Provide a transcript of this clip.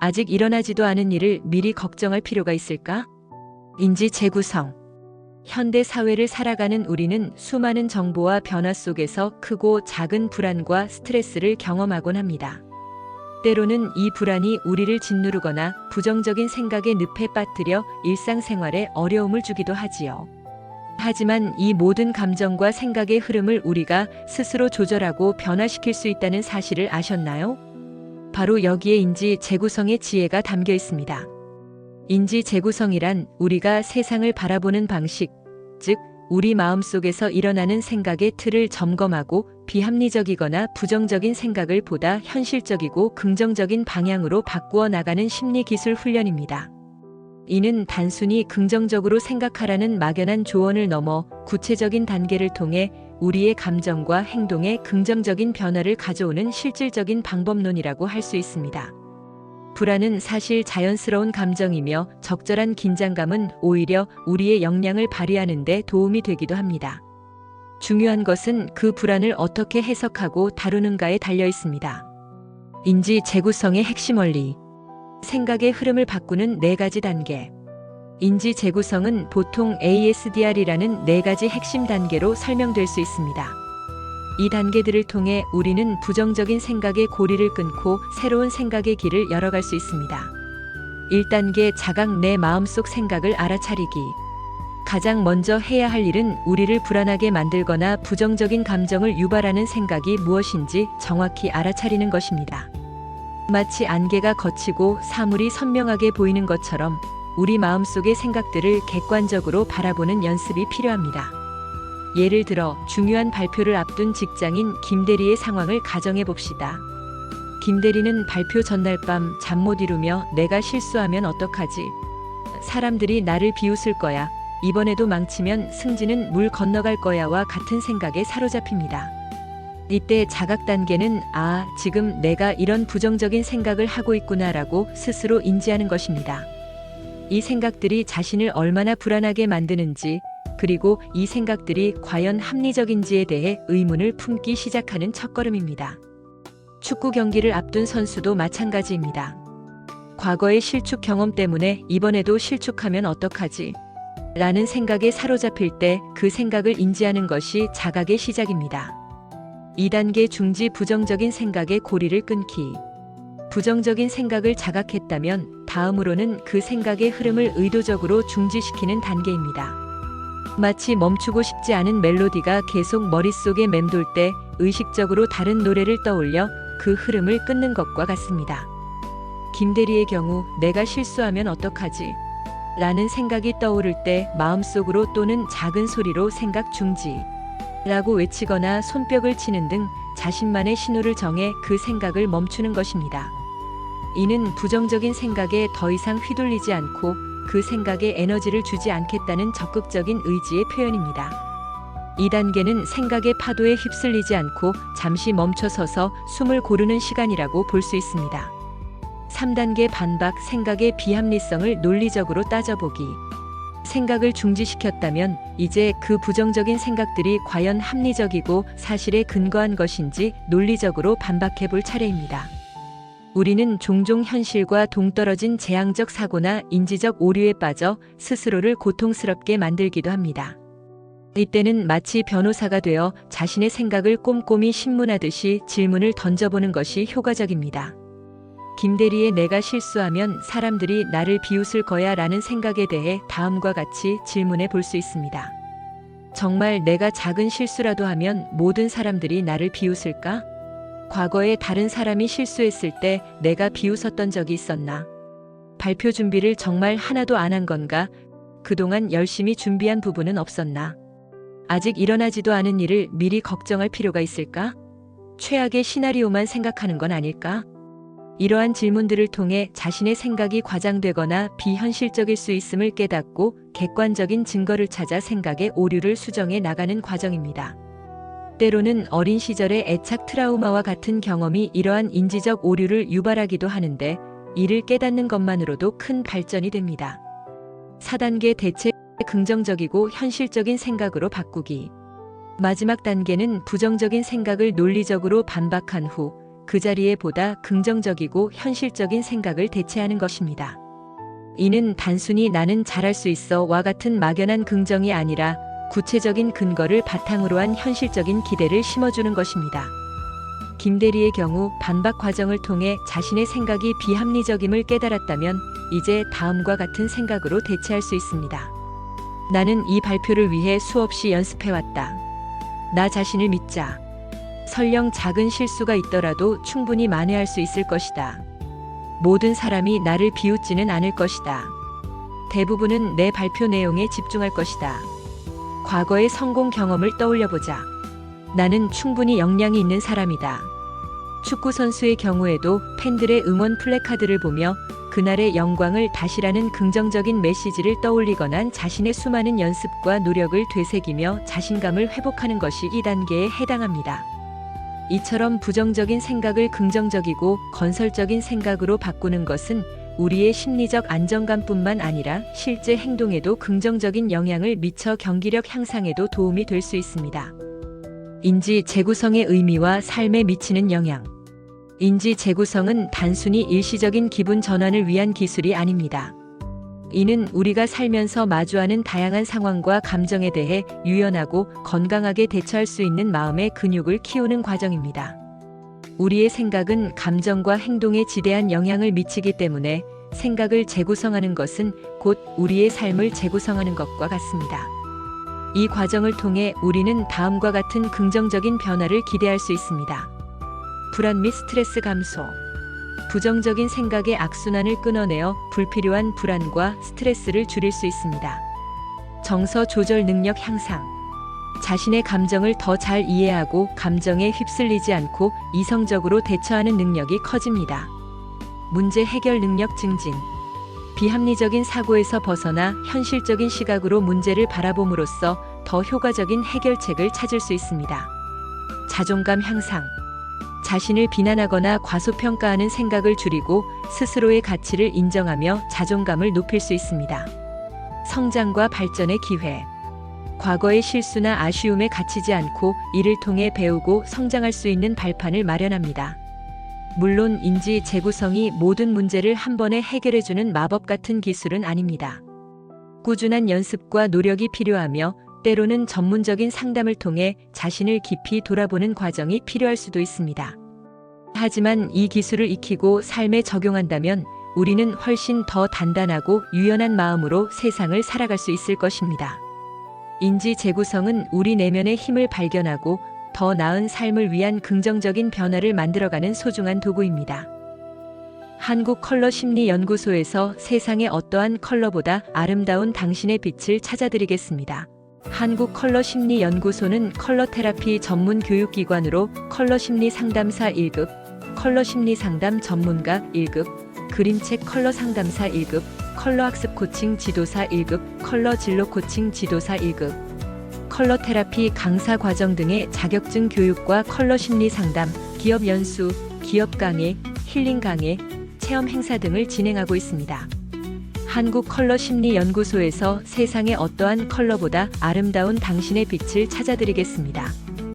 아직 일어나지도 않은 일을 미리 걱정할 필요가 있을까? 인지 재구성. 현대 사회를 살아가는 우리는 수많은 정보와 변화 속에서 크고 작은 불안과 스트레스를 경험하곤 합니다. 때로는 이 불안이 우리를 짓누르거나 부정적인 생각의 늪에 빠뜨려 일상생활에 어려움을 주기도 하지요. 하지만 이 모든 감정과 생각의 흐름을 우리가 스스로 조절하고 변화시킬 수 있다는 사실을 아셨나요? 바로 여기에 인지 재구성의 지혜가 담겨 있습니다. 인지 재구성이란 우리가 세상을 바라보는 방식, 즉, 우리 마음 속에서 일어나는 생각의 틀을 점검하고 비합리적이거나 부정적인 생각을 보다 현실적이고 긍정적인 방향으로 바꾸어 나가는 심리 기술 훈련입니다. 이는 단순히 긍정적으로 생각하라는 막연한 조언을 넘어 구체적인 단계를 통해 우리의 감정과 행동에 긍정적인 변화를 가져오는 실질적인 방법론이라고 할 수 있습니다. 불안은 사실 자연스러운 감정이며 적절한 긴장감은 오히려 우리의 역량을 발휘하는 데 도움이 되기도 합니다. 중요한 것은 그 불안을 어떻게 해석하고 다루는가에 달려 있습니다. 인지 재구성의 핵심 원리. 생각의 흐름을 바꾸는 네 가지 단계. 인지 재구성은 보통 ASDR이라는 네 가지 핵심 단계로 설명될 수 있습니다. 이 단계들을 통해 우리는 부정적인 생각의 고리를 끊고 새로운 생각의 길을 열어갈 수 있습니다. 1단계 자각 내 마음속 생각을 알아차리기. 가장 먼저 해야 할 일은 우리를 불안하게 만들거나 부정적인 감정을 유발하는 생각이 무엇인지 정확히 알아차리는 것입니다. 마치 안개가 거치고 사물이 선명하게 보이는 것처럼 우리 마음속의 생각들을 객관적으로 바라보는 연습이 필요합니다. 예를 들어 중요한 발표를 앞둔 직장인 김대리의 상황을 가정해 봅시다. 김대리는 발표 전날 밤 잠 못 이루며 내가 실수하면 어떡하지? 사람들이 나를 비웃을 거야. 이번에도 망치면 승진은 물 건너갈 거야와 같은 생각에 사로잡힙니다. 이때 자각 단계는 아, 지금 내가 이런 부정적인 생각을 하고 있구나라고 스스로 인지하는 것입니다. 이 생각들이 자신을 얼마나 불안하게 만드는지, 그리고 이 생각들이 과연 합리적인지에 대해 의문을 품기 시작하는 첫걸음입니다. 축구 경기를 앞둔 선수도 마찬가지입니다. 과거의 실축 경험 때문에 이번에도 실축하면 어떡하지? 라는 생각에 사로잡힐 때 그 생각을 인지하는 것이 자각의 시작입니다. 2단계 중지 부정적인 생각의 고리를 끊기. 부정적인 생각을 자각했다면 다음으로는 그 생각의 흐름을 의도적으로 중지시키는 단계입니다. 마치 멈추고 싶지 않은 멜로디가 계속 머릿속에 맴돌 때 의식적으로 다른 노래를 떠올려 그 흐름을 끊는 것과 같습니다. 김대리의 경우 내가 실수하면 어떡하지? 라는 생각이 떠오를 때 마음속으로 또는 작은 소리로 생각 중지 라고 외치거나 손뼉을 치는 등 자신만의 신호를 정해 그 생각을 멈추는 것입니다. 이는 부정적인 생각에 더 이상 휘둘리지 않고 그 생각에 에너지를 주지 않겠다는 적극적인 의지의 표현입니다. 2단계는 생각의 파도에 휩쓸리지 않고 잠시 멈춰서서 숨을 고르는 시간이라고 볼 수 있습니다. 3단계 반박 생각의 비합리성을 논리적으로 따져보기. 생각을 중지시켰다면 이제 그 부정적인 생각들이 과연 합리적이고 사실에 근거한 것인지 논리적으로 반박해 볼 차례입니다. 우리는 종종 현실과 동떨어진 재앙적 사고나 인지적 오류에 빠져 스스로를 고통스럽게 만들기도 합니다. 이때는 마치 변호사가 되어 자신의 생각을 꼼꼼히 신문하듯이 질문을 던져보는 것이 효과적입니다. 김대리의 내가 실수하면 사람들이 나를 비웃을 거야 라는 생각에 대해 다음과 같이 질문해 볼 수 있습니다. 정말 내가 작은 실수라도 하면 모든 사람들이 나를 비웃을까? 과거에 다른 사람이 실수했을 때 내가 비웃었던 적이 있었나? 발표 준비를 정말 하나도 안 한 건가? 그동안 열심히 준비한 부분은 없었나? 아직 일어나지도 않은 일을 미리 걱정할 필요가 있을까? 최악의 시나리오만 생각하는 건 아닐까? 이러한 질문들을 통해 자신의 생각이 과장되거나 비현실적일 수 있음을 깨닫고 객관적인 증거를 찾아 생각의 오류를 수정해 나가는 과정입니다. 때로는 어린 시절의 애착 트라우마와 같은 경험이 이러한 인지적 오류를 유발하기도 하는데 이를 깨닫는 것만으로도 큰 발전이 됩니다. 4단계 대체 긍정적이고 현실적인 생각으로 바꾸기. 마지막 단계는 부정적인 생각을 논리적으로 반박한 후 그 자리에 보다 긍정적이고 현실적인 생각을 대체하는 것입니다. 이는 단순히 나는 잘할 수 있어 와 같은 막연한 긍정이 아니라 구체적인 근거를 바탕으로 한 현실적인 기대를 심어주는 것입니다. 김 대리의 경우 반박 과정을 통해 자신의 생각이 비합리적임을 깨달았다면 이제 다음과 같은 생각으로 대체할 수 있습니다. 나는 이 발표를 위해 수없이 연습해왔다. 나 자신을 믿자. 설령 작은 실수가 있더라도 충분히 만회할 수 있을 것이다. 모든 사람이 나를 비웃지는 않을 것이다. 대부분은 내 발표 내용에 집중할 것이다. 과거의 성공 경험을 떠올려 보자. 나는 충분히 역량이 있는 사람이다. 축구 선수의 경우에도 팬들의 응원 플래카드를 보며 그날의 영광을 다시라는 긍정적인 메시지를 떠올리거나 자신의 수많은 연습과 노력을 되새기며 자신감을 회복하는 것이 이 단계에 해당합니다. 이처럼 부정적인 생각을 긍정적이고 건설적인 생각으로 바꾸는 것은 우리의 심리적 안정감뿐만 아니라 실제 행동에도 긍정적인 영향을 미쳐 경기력 향상에도 도움이 될 수 있습니다. 인지 재구성의 의미와 삶에 미치는 영향. 인지 재구성은 단순히 일시적인 기분 전환을 위한 기술이 아닙니다. 이는 우리가 살면서 마주하는 다양한 상황과 감정에 대해 유연하고 건강하게 대처할 수 있는 마음의 근육을 키우는 과정입니다. 우리의 생각은 감정과 행동에 지대한 영향을 미치기 때문에 생각을 재구성하는 것은 곧 우리의 삶을 재구성하는 것과 같습니다. 이 과정을 통해 우리는 다음과 같은 긍정적인 변화를 기대할 수 있습니다. 불안 및 스트레스 감소. 부정적인 생각의 악순환을 끊어내어 불필요한 불안과 스트레스를 줄일 수 있습니다. 정서 조절 능력 향상. 자신의 감정을 더 잘 이해하고 감정에 휩쓸리지 않고 이성적으로 대처하는 능력이 커집니다. 문제 해결 능력 증진. 비합리적인 사고에서 벗어나 현실적인 시각으로 문제를 바라봄으로써 더 효과적인 해결책을 찾을 수 있습니다. 자존감 향상. 자신을 비난하거나 과소평가하는 생각을 줄이고 스스로의 가치를 인정하며 자존감을 높일 수 있습니다. 성장과 발전의 기회. 과거의 실수나 아쉬움에 갇히지 않고 이를 통해 배우고 성장할 수 있는 발판을 마련합니다. 물론 인지 재구성이 모든 문제를 한 번에 해결해주는 마법 같은 기술은 아닙니다. 꾸준한 연습과 노력이 필요하며 때로는 전문적인 상담을 통해 자신을 깊이 돌아보는 과정이 필요할 수도 있습니다. 하지만 이 기술을 익히고 삶에 적용한다면 우리는 훨씬 더 단단하고 유연한 마음으로 세상을 살아갈 수 있을 것입니다. 인지 재구성은 우리 내면의 힘을 발견하고 더 나은 삶을 위한 긍정적인 변화를 만들어가는 소중한 도구입니다. 한국 컬러 심리 연구소에서 세상의 어떠한 컬러보다 아름다운 당신의 빛을 찾아드리겠습니다. 한국 컬러 심리 연구소는 컬러 테라피 전문 교육기관으로 컬러 심리 상담사 1급, 컬러 심리 상담 전문가 1급, 그림책 컬러 상담사 1급, 컬러 학습 코칭 지도사 1급, 컬러 진로 코칭 지도사 1급, 컬러 테라피 강사 과정 등의 자격증 교육과 컬러 심리 상담, 기업 연수, 기업 강의, 힐링 강의, 체험 행사 등을 진행하고 있습니다. 한국 컬러 심리 연구소에서 세상의 어떠한 컬러보다 아름다운 당신의 빛을 찾아드리겠습니다.